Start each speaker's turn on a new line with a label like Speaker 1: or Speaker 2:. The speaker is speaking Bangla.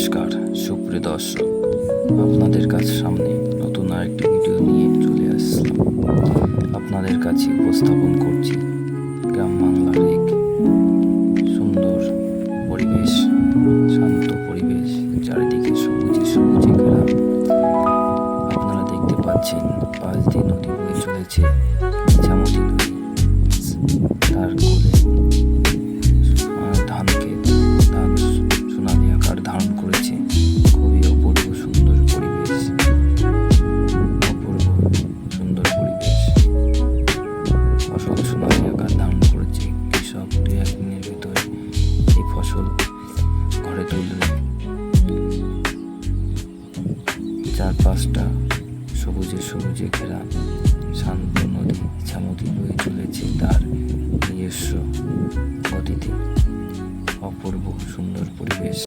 Speaker 1: নমস্কার, সুপ্রিয় দর্শক। আপনাদের কাছে সামনে নতুন আরেকটি ভিডিও নিয়ে চলে আসলাম। আপনাদের কাছে উপস্থাপন করছি গ্রাম বাংলার এক সুন্দর পরিবেশ, শান্ত পরিবেশ, চারিদিকে সবুজে সবুজে ঘেরা। আপনারা দেখতে পাচ্ছেন পাঁচ দিয়ে নদী বয়ে চলেছে। ইছামতি নদী, তার কোলে আকার ধারণ করেছে। খুবই অপূর্ব সুন্দর পরিবেশ। অপূর্ব সুন্দর পরিবেশ। ফসল সোনালি আকার ধারণ করেছে। কৃষক দুই একদিনের ভিতরে এই ফসল ঘরে তুলবে চারপাশটা সবুজে সবুজে ঘেরা শান্ত নদী ইছামতি বয়ে চলেছে তার নিজস্ব গতিতে। অপূর্ব সুন্দর পরিবেশ।